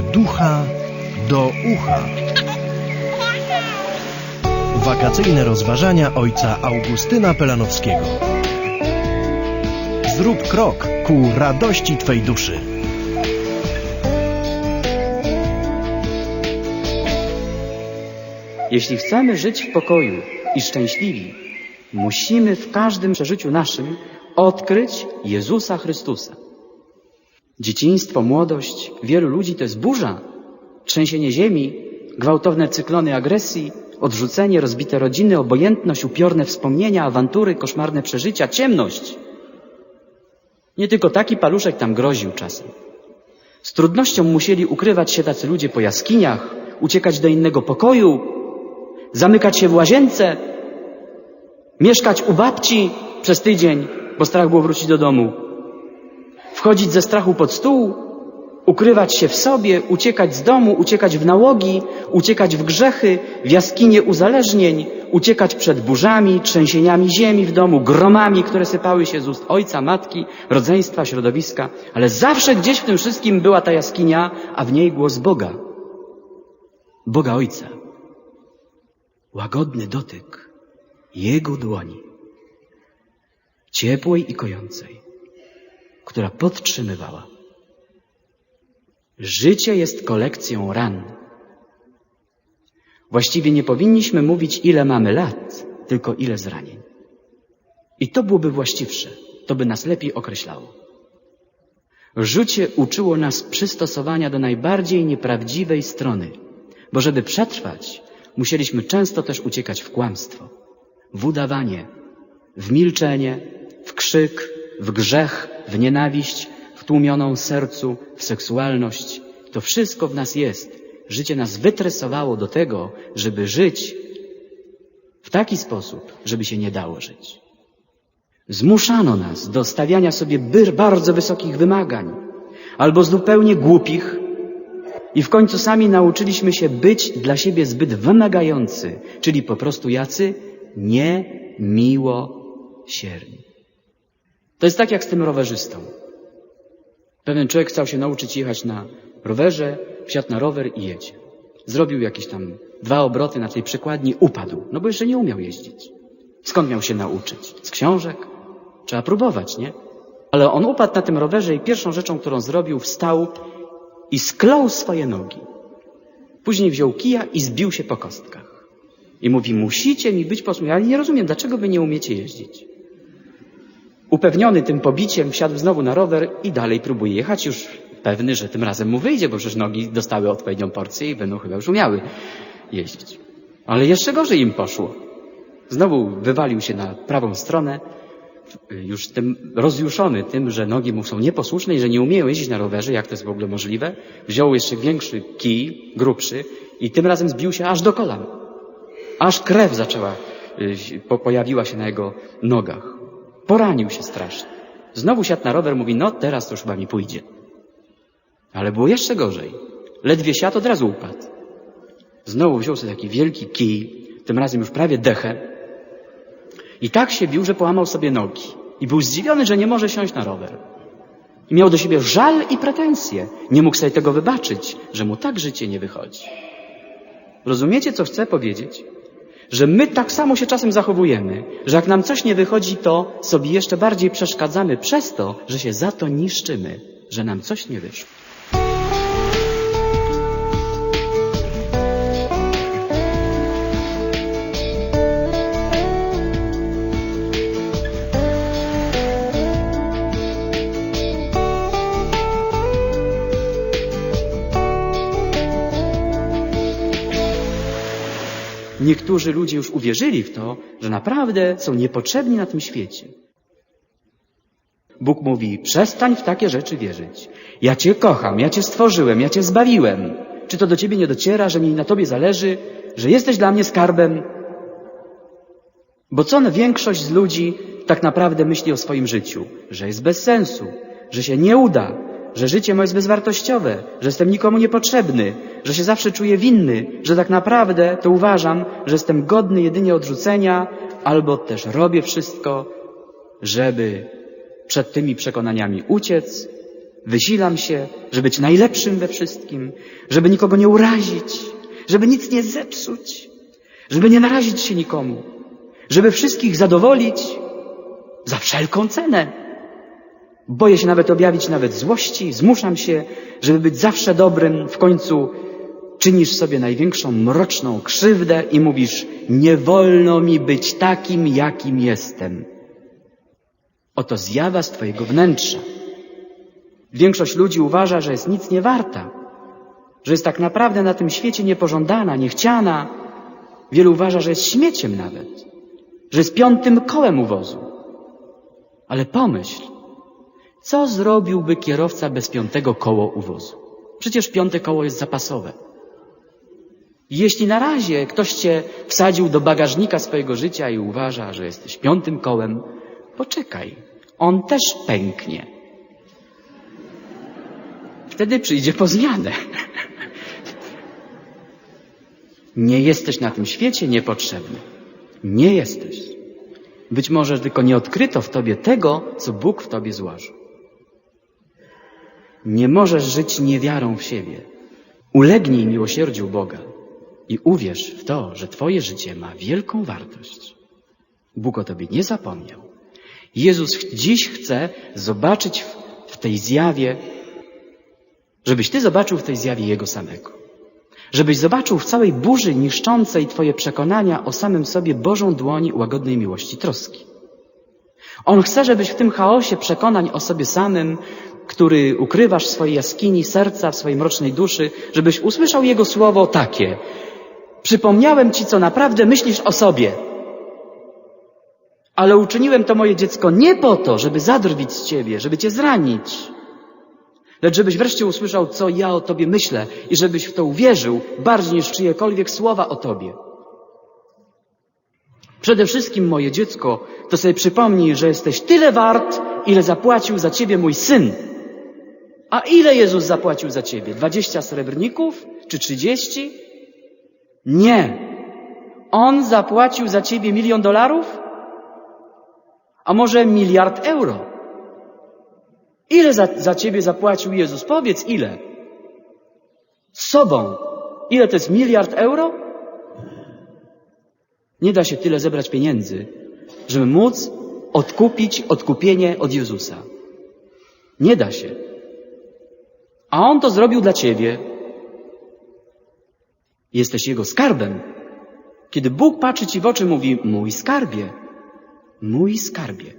ducha do ucha. Wakacyjne rozważania ojca Augustyna Pelanowskiego. Zrób krok ku radości Twej duszy. Jeśli chcemy żyć w pokoju i szczęśliwi, musimy w każdym przeżyciu naszym odkryć Jezusa Chrystusa. Dzieciństwo, młodość wielu ludzi to jest burza, trzęsienie ziemi, gwałtowne cyklony agresji, odrzucenie, rozbite rodziny, obojętność, upiorne wspomnienia, awantury, koszmarne przeżycia, ciemność. Nie tylko taki paluszek tam groził czasem. Z trudnością musieli ukrywać się tacy ludzie po jaskiniach, uciekać do innego pokoju, zamykać się w łazience, mieszkać u babci przez tydzień, bo strach było wrócić do domu, wchodzić ze strachu pod stół, ukrywać się w sobie, uciekać z domu, uciekać w nałogi, uciekać w grzechy, w jaskinie uzależnień, uciekać przed burzami, trzęsieniami ziemi w domu, gromami, które sypały się z ust ojca, matki, rodzeństwa, środowiska, ale zawsze gdzieś w tym wszystkim była ta jaskinia, a w niej głos Boga. Boga Ojca. Łagodny dotyk Jego dłoni, ciepłej i kojącej, która podtrzymywała. Życie jest kolekcją ran. Właściwie nie powinniśmy mówić, ile mamy lat, tylko ile zranień. I to byłoby właściwsze, to by nas lepiej określało. Życie uczyło nas przystosowania do najbardziej nieprawdziwej strony, bo żeby przetrwać, musieliśmy często też uciekać w kłamstwo, w udawanie, w milczenie, w krzyk, w grzech, w nienawiść, w tłumioną sercu, w seksualność. To wszystko w nas jest. Życie nas wytresowało do tego, żeby żyć w taki sposób, żeby się nie dało żyć. Zmuszano nas do stawiania sobie bardzo wysokich wymagań, albo zupełnie głupich, i w końcu sami nauczyliśmy się być dla siebie zbyt wymagający, czyli po prostu jacy niemiłosierni. To jest tak jak z tym rowerzystą. Pewien człowiek chciał się nauczyć jechać na rowerze, wsiadł na rower i jedzie. Zrobił jakieś tam dwa obroty na tej przekładni, upadł, no bo jeszcze nie umiał jeździć. Skąd miał się nauczyć? Z książek? Trzeba próbować, nie? Ale on upadł na tym rowerze i pierwszą rzeczą, którą zrobił, wstał i sklął swoje nogi. Później wziął kija i zbił się po kostkach. I mówi, musicie mi być posłuszni. Ale nie rozumiem, dlaczego wy nie umiecie jeździć. Upewniony tym pobiciem, wsiadł znowu na rower i dalej próbuje jechać, już pewny, że tym razem mu wyjdzie, bo przecież nogi dostały odpowiednią porcję i będą chyba już umiały jeździć. Ale jeszcze gorzej im poszło. Znowu wywalił się na prawą stronę, już tym rozjuszony tym, że nogi mu są nieposłuszne i że nie umieją jeździć na rowerze, jak to jest w ogóle możliwe, wziął jeszcze większy kij, grubszy i tym razem zbił się aż do kolan. Aż krew zaczęła, y, po, pojawiła się na jego nogach. Poranił się strasznie. Znowu siadł na rower, mówi, no teraz to już chyba mi pójdzie. Ale było jeszcze gorzej. Ledwie siadł, od razu upadł. Znowu wziął sobie taki wielki kij, tym razem już prawie dechę, i tak się bił, że połamał sobie nogi. I był zdziwiony, że nie może siąść na rower. I miał do siebie żal i pretensje. Nie mógł sobie tego wybaczyć, że mu tak życie nie wychodzi. Rozumiecie, co chcę powiedzieć? Że my tak samo się czasem zachowujemy, że jak nam coś nie wychodzi, to sobie jeszcze bardziej przeszkadzamy przez to, że się za to niszczymy, że nam coś nie wyszło. Niektórzy ludzie już uwierzyli w to, że naprawdę są niepotrzebni na tym świecie. Bóg mówi: przestań w takie rzeczy wierzyć. Ja Cię kocham, ja Cię stworzyłem, ja Cię zbawiłem. Czy to do Ciebie nie dociera, że mi na Tobie zależy, że jesteś dla mnie skarbem? Bo co większość z ludzi tak naprawdę myśli o swoim życiu? Że jest bez sensu, że się nie uda, że życie moje jest bezwartościowe, że jestem nikomu niepotrzebny, że się zawsze czuję winny, że tak naprawdę to uważam, że jestem godny jedynie odrzucenia, albo też robię wszystko, żeby przed tymi przekonaniami uciec, Wysilam się, żeby być najlepszym we wszystkim, żeby nikogo nie urazić, żeby nic nie zepsuć, żeby nie narazić się nikomu, żeby wszystkich zadowolić za wszelką cenę. Boję się nawet objawić nawet złości, zmuszam się, żeby być zawsze dobrym. W końcu czynisz sobie największą mroczną krzywdę i mówisz, nie wolno mi być takim, jakim jestem. Oto zjawa z Twojego wnętrza. Większość ludzi uważa, że jest nic nie warta, że jest tak naprawdę na tym świecie niepożądana, niechciana. Wielu uważa, że jest śmieciem nawet, że jest piątym kołem u wozu. Ale pomyśl, co zrobiłby kierowca bez piątego koło u wozu? Przecież piąte koło jest zapasowe. Jeśli na razie ktoś cię wsadził do bagażnika swojego życia i uważa, że jesteś piątym kołem, poczekaj, on też pęknie. Wtedy przyjdzie po zmianę. Nie jesteś na tym świecie niepotrzebny. Nie jesteś. Być może tylko nie odkryto w tobie tego, co Bóg w tobie złożył. Nie możesz żyć niewiarą w siebie. Ulegnij miłosierdziu Boga i uwierz w to, że Twoje życie ma wielką wartość. Bóg o Tobie nie zapomniał. Jezus dziś chce zobaczyć w, w tej zjawie, żebyś Ty zobaczył w tej zjawie Jego samego. Żebyś zobaczył w całej burzy niszczącej Twoje przekonania o samym sobie Bożą dłoń łagodnej miłości troski. On chce, żebyś w tym chaosie przekonań o sobie samym, który ukrywasz w swojej jaskini serca, w swojej mrocznej duszy, żebyś usłyszał Jego słowo takie. Przypomniałem Ci, co naprawdę myślisz o sobie. Ale uczyniłem to moje dziecko nie po to, żeby zadrwić z Ciebie, żeby Cię zranić, lecz żebyś wreszcie usłyszał, co ja o Tobie myślę i żebyś w to uwierzył bardziej niż czyjekolwiek słowa o Tobie. Przede wszystkim, moje dziecko, to sobie przypomnij, że jesteś tyle wart, ile zapłacił za ciebie mój syn. A ile Jezus zapłacił za ciebie? Dwadzieścia srebrników? Czy trzydzieści? Nie. On zapłacił za ciebie milion dolarów? A może miliard euro? Ile za, za ciebie zapłacił Jezus? Powiedz ile? Sobą. Ile to jest miliard euro? Nie da się tyle zebrać pieniędzy, żeby móc odkupić odkupienie od Jezusa. Nie da się. A On to zrobił dla Ciebie. Jesteś Jego skarbem. Kiedy Bóg patrzy Ci w oczy, mówi, mój skarbie, mój skarbie.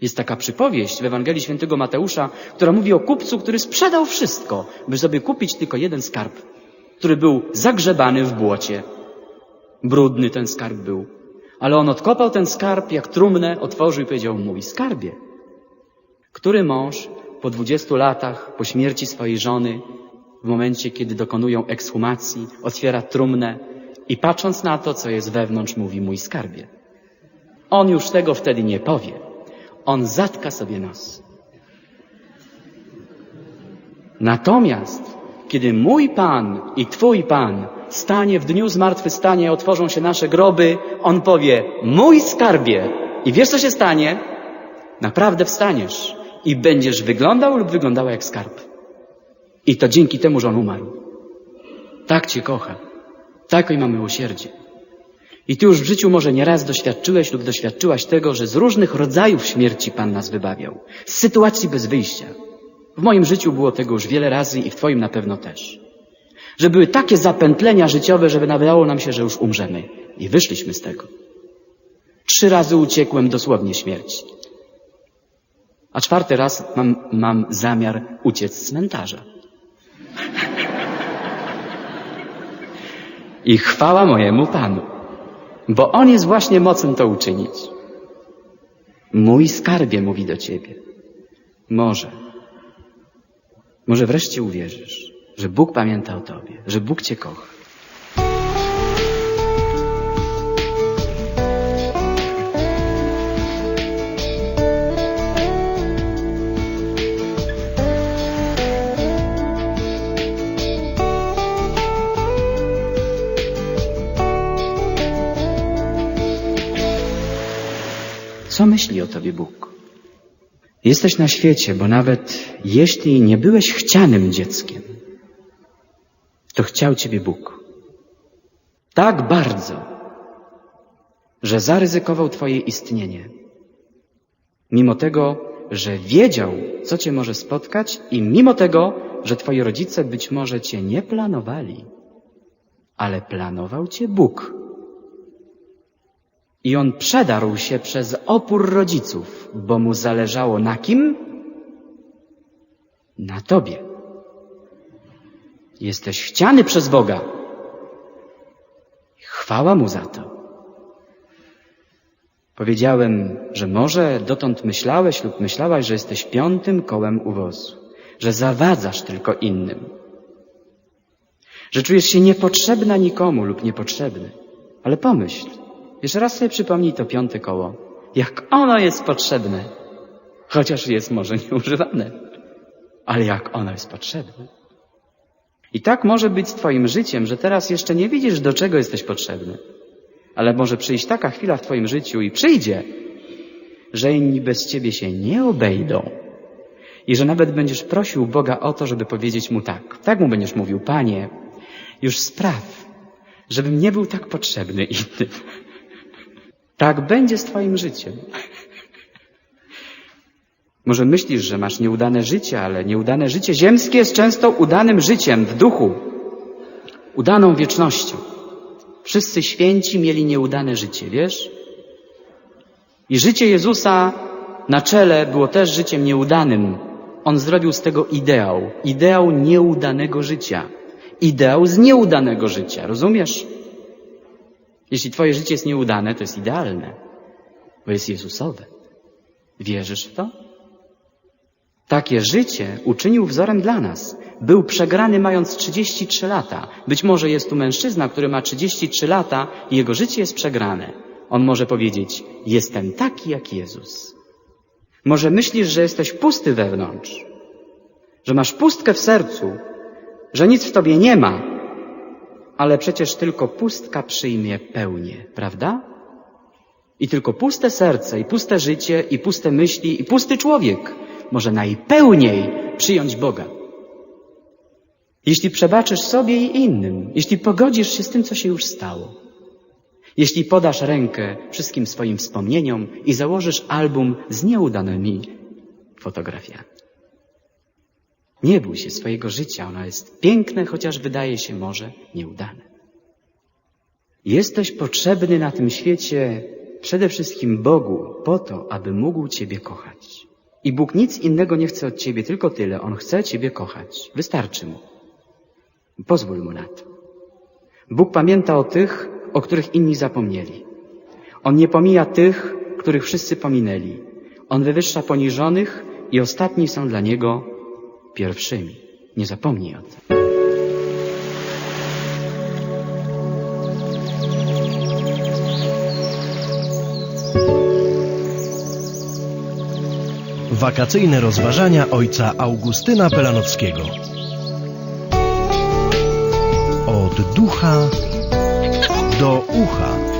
Jest taka przypowieść w Ewangelii Świętego Mateusza, która mówi o kupcu, który sprzedał wszystko, by sobie kupić tylko jeden skarb, który był zagrzebany w błocie. Brudny ten skarb był. Ale on odkopał ten skarb, jak trumnę, otworzył i powiedział, mój skarbie. Który mąż po dwudziestu latach, po śmierci swojej żony, w momencie, kiedy dokonują ekshumacji, otwiera trumnę i patrząc na to, co jest wewnątrz, mówi, mój skarbie. On już tego wtedy nie powie. On zatka sobie nos. Natomiast, kiedy mój Pan i Twój Pan stanie w dniu zmartwychwstania, otworzą się nasze groby, On powie, mój skarbie. I wiesz, co się stanie? Naprawdę wstaniesz i będziesz wyglądał lub wyglądała jak skarb. I to dzięki temu, że On umarł. Tak Cię kocha. Takie ma miłosierdzie. I Ty już w życiu może nieraz doświadczyłeś lub doświadczyłaś tego, że z różnych rodzajów śmierci Pan nas wybawiał. Z sytuacji bez wyjścia. W moim życiu było tego już wiele razy i w Twoim na pewno też. Że były takie zapętlenia życiowe, że wydawało nam się, że już umrzemy. I wyszliśmy z tego. Trzy razy uciekłem dosłownie śmierci. A czwarty raz mam, mam zamiar uciec z cmentarza. I chwała mojemu Panu, bo On jest właśnie mocny to uczynić. Mój skarbie mówi do Ciebie. Może, może wreszcie uwierzysz, że Bóg pamięta o Tobie, że Bóg Cię kocha. Co myśli o Tobie Bóg? Jesteś na świecie, bo nawet jeśli nie byłeś chcianym dzieckiem, to chciał Ciebie Bóg. Tak bardzo, że zaryzykował Twoje istnienie. Mimo tego, że wiedział, co Cię może spotkać i mimo tego, że Twoi rodzice być może Cię nie planowali, ale planował Cię Bóg. I on przedarł się przez opór rodziców, bo mu zależało na kim? Na tobie. Jesteś chciany przez Boga. Chwała mu za to. Powiedziałem, że może dotąd myślałeś lub myślałaś, że jesteś piątym kołem uwozu, że zawadzasz tylko innym, że czujesz się niepotrzebna nikomu lub niepotrzebny. Ale pomyśl, jeszcze raz sobie przypomnij to piąte koło. Jak ono jest potrzebne. Chociaż jest może nieużywane. Ale jak ono jest potrzebne. I tak może być z Twoim życiem, że teraz jeszcze nie widzisz, do czego jesteś potrzebny. Ale może przyjść taka chwila w Twoim życiu i przyjdzie, że inni bez Ciebie się nie obejdą. I że nawet będziesz prosił Boga o to, żeby powiedzieć Mu tak. Tak Mu będziesz mówił, Panie, już spraw, żebym nie był tak potrzebny innym. Tak będzie z Twoim życiem. Może myślisz, że masz nieudane życie, ale nieudane życie ziemskie jest często udanym życiem w duchu, udaną wiecznością. Wszyscy święci mieli nieudane życie, wiesz? I życie Jezusa na czele było też życiem nieudanym. On zrobił z tego ideał, ideał nieudanego życia, ideał z nieudanego życia, rozumiesz? Jeśli Twoje życie jest nieudane, to jest idealne, bo jest Jezusowe. Wierzysz w to? Takie życie uczynił wzorem dla nas. Był przegrany mając 33 lata. Być może jest tu mężczyzna, który ma 33 lata i jego życie jest przegrane. On może powiedzieć, jestem taki jak Jezus. Może myślisz, że jesteś pusty wewnątrz, że masz pustkę w sercu, że nic w tobie nie ma, ale przecież tylko pustka przyjmie pełnię, prawda? I tylko puste serce, i puste życie, i puste myśli, i pusty człowiek może najpełniej przyjąć Boga. Jeśli przebaczysz sobie i innym, jeśli pogodzisz się z tym, co się już stało, jeśli podasz rękę wszystkim swoim wspomnieniom i założysz album z nieudanymi fotografiami. Nie bój się swojego życia, ono jest piękne, chociaż wydaje się może nieudane. Jesteś potrzebny na tym świecie przede wszystkim Bogu po to, aby mógł Ciebie kochać. I Bóg nic innego nie chce od Ciebie, tylko tyle. On chce Ciebie kochać. Wystarczy Mu. Pozwól Mu na to. Bóg pamięta o tych, o których inni zapomnieli. On nie pomija tych, których wszyscy pominęli. On wywyższa poniżonych i ostatni są dla Niego pierwszymi. Nie zapomnij o tym. Wakacyjne rozważania ojca Augustyna Pelanowskiego. Od ducha do ucha.